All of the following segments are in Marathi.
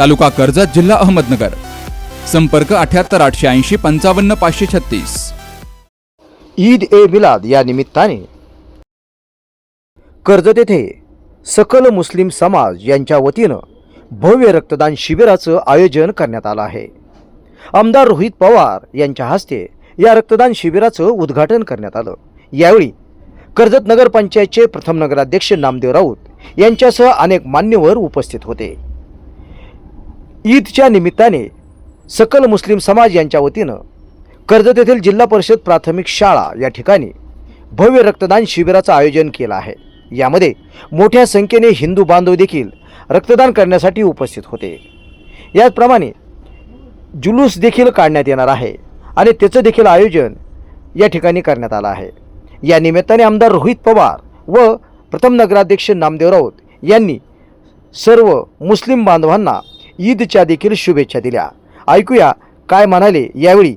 तालुका कर्जत जिल्हा अहमदनगर. संपर्क अठ्याहत्तर आठशे ऐंशी पंचावन्न पाचशे छत्तीस. ईद ए मिलाद या निमित्ताने कर्जत येथे सकल मुस्लिम समाज यांच्या वतीनं भव्य रक्तदान शिबिराचं आयोजन करण्यात आलं आहे. आमदार रोहित पवार यांच्या हस्ते या रक्तदान शिबिराचं उद्घाटन करण्यात आलं. यावेळी कर्जत नगरपंचायतचे प्रथम नगराध्यक्ष नामदेव राऊत यांच्यासह अनेक मान्यवर उपस्थित होते. ईदच्या निमित्ताने सकल मुस्लिम समाज यांच्या वतीनं कर्जत येथील जिल्हा परिषद प्राथमिक शाळा या ठिकाणी भव्य रक्तदान शिबिराचं आयोजन केलं आहे. यामध्ये मोठ्या संख्येने हिंदू बांधव देखील रक्तदान करण्यासाठी उपस्थित होते. याचप्रमाणे जुलूस देखील काढण्यात येणार आहे आणि त्याचं देखील आयोजन या ठिकाणी करण्यात आलं आहे. या निमित्ताने आमदार रोहित पवार व प्रथम नगराध्यक्ष नामदेव राऊत यांनी सर्व मुस्लिम बांधवांना ईदच्या देखील शुभेच्छा दिल्या. ऐकूया काय म्हणाले यावेळी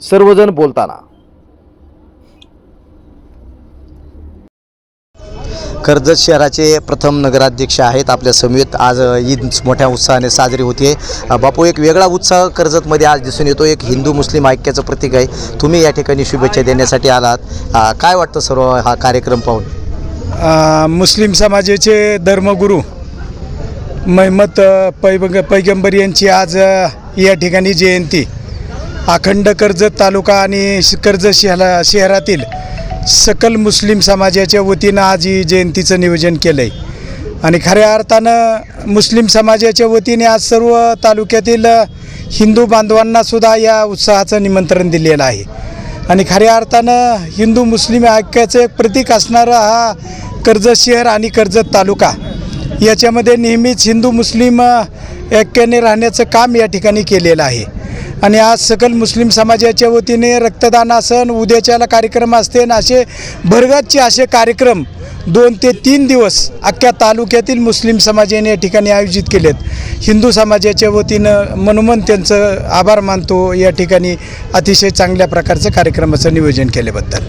सर्वजण बोलताना. कर्जत शहराचे प्रथम नगराध्यक्ष आहेत. आपल्या समेत आज ईद मोठ्या उत्साहाने साजरी होते बापू एक वेगळा उत्साह कर्जतमध्ये आज दिसून येतो एक हिंदू मुस्लिम ऐक्याचं प्रतीक आहे. तुम्ही या ठिकाणी शुभेच्छा देण्यासाठी आलात. काय वाटतं सर्व हा कार्यक्रम पाहून? मुस्लिम समाजाचे धर्मगुरू महमत अ, पैग पैगंबर यांची आज या ठिकाणी जयंती. अखंड कर्जत तालुका आणि श- कर्जत शहरा शहरातील सकल मुस्लिम समाजाच्या वतीनं आज ही जयंतीचं नियोजन केलं आहे आणि खऱ्या अर्थानं मुस्लिम समाजाच्या वतीने आज सर्व तालुक्यातील हिंदू बांधवांनासुद्धा या उत्साहाचं निमंत्रण दिलेलं आहे. आणि खऱ्या अर्थानं हिंदू मुस्लिम ऐक्याचं एक प्रतीक असणारा हा कर्जत शहर आणि कर्जत तालुका. याच्यामध्ये नेहमीच हिंदू मुस्लिम ऐक्याने राहण्याचं काम या ठिकाणी केलेलं आहे. आणि आज सकल मुस्लिम समाजाच्या वतीने रक्तदान असन उद्याच्याला कार्यक्रम असते आणि असे भरगतचे असे कार्यक्रम दोन ते तीन दिवस अख्ख्या तालुक्यातील मुस्लिम समाजाने या ठिकाणी आयोजित केलेत. हिंदू समाजाच्या वतीनं मनोमन त्यांचं आभार मानतो. या ठिकाणी अतिशय चांगल्या प्रकारचं कार्यक्रमाचं नियोजन केल्याबद्दल.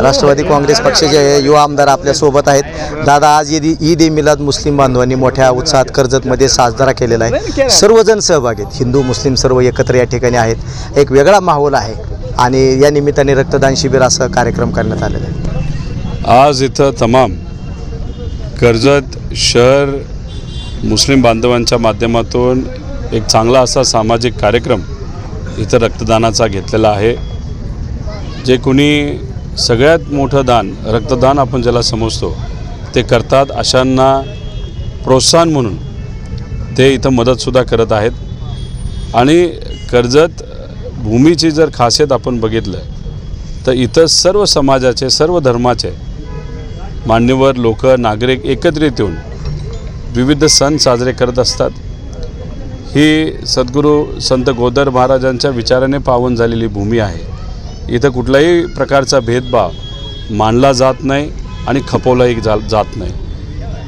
राष्ट्रवादी काँग्रेस पक्षाचे युवा आमदार आपल्यासोबत आहेत. दादा आज ईद ईद ए मिलाद मुस्लिम बांधवांनी मोठ्या उत्साहात कर्जतमध्ये साजरा केलेला आहे. सर्वजण सहभागी आहेत. हिंदू मुस्लिम सर्व एकत्र या ठिकाणी आहेत. एक वेगळा माहोल आहे आणि या निमित्ताने रक्तदान शिबिर असं कार्यक्रम करण्यात आलेला आहे. आज इथं तमाम कर्जत शहर मुस्लिम बांधवांच्या माध्यमातून एक चांगला असा सामाजिक कार्यक्रम इथं रक्तदानाचा घेतलेला आहे. जे कुणी सगळ्यात मोठं दान रक्तदान आपण ज्याला समजतो ते करतात अशांना प्रोत्साहन म्हणून. ते इथं मदतसुद्धा करत आहेत. आणि कर्जत भूमीची जर खासियत आपण बघितलं तर इथं सर्व समाजाचे सर्व धर्माचे मान्यवर लोक नागरिक एकत्रित येऊन विविध सण साजरे करत असतात. ही सद्गुरू संत गोदर महाराजांच्या विचाराने पावन झालेली भूमी आहे. इथं कुठलाही प्रकारचा भेदभाव मानला जात नाही आणि खपवलाही जा जात नाही.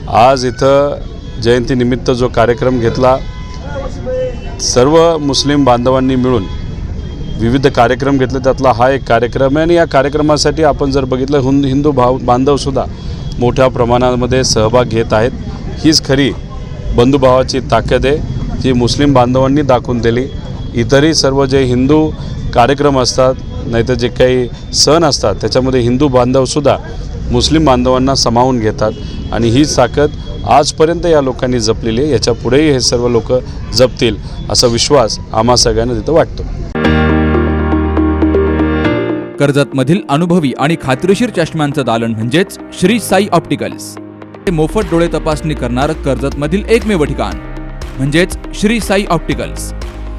आज इथं जयंतीनिमित्त जो कार्यक्रम घेतला सर्व मुस्लिम बांधवांनी मिळून विविध कार्यक्रम घेतले. त्यातला हा एक कार्यक्रम आहे आणि या कार्यक्रमासाठी आपण जर बघितलं हुं हिंदू भाव बांधवसुद्धा मोठ्या प्रमाणामध्ये सहभाग घेत आहेत. हीच खरी बंधुभावाची ताकद आहे ती मुस्लिम बांधवांनी दाखवून दिली. इतरही सर्व जे हिंदू कार्यक्रम असतात नाहीतर जे काही सण असतात त्याच्यामध्ये हिंदू बांधवसुद्धा मुस्लिम बांधवांना सामावून घेतात. आणि ही ताकद आजपर्यंत या लोकांनी जपलेली आहे. याच्या पुढेही हे सर्व लोक जपतील असा विश्वास आम्हा सगळ्यांना तिथं वाटतो. कर्जतमधील अनुभवी आणि खात्रीशीर चष्म्यांचं दालन म्हणजेच श्री साई ऑप्टिकल्स. हे मोफत डोळे तपासणी करणारं कर्जतमधील एकमेव ठिकाण म्हणजेच Shri Sai opticals.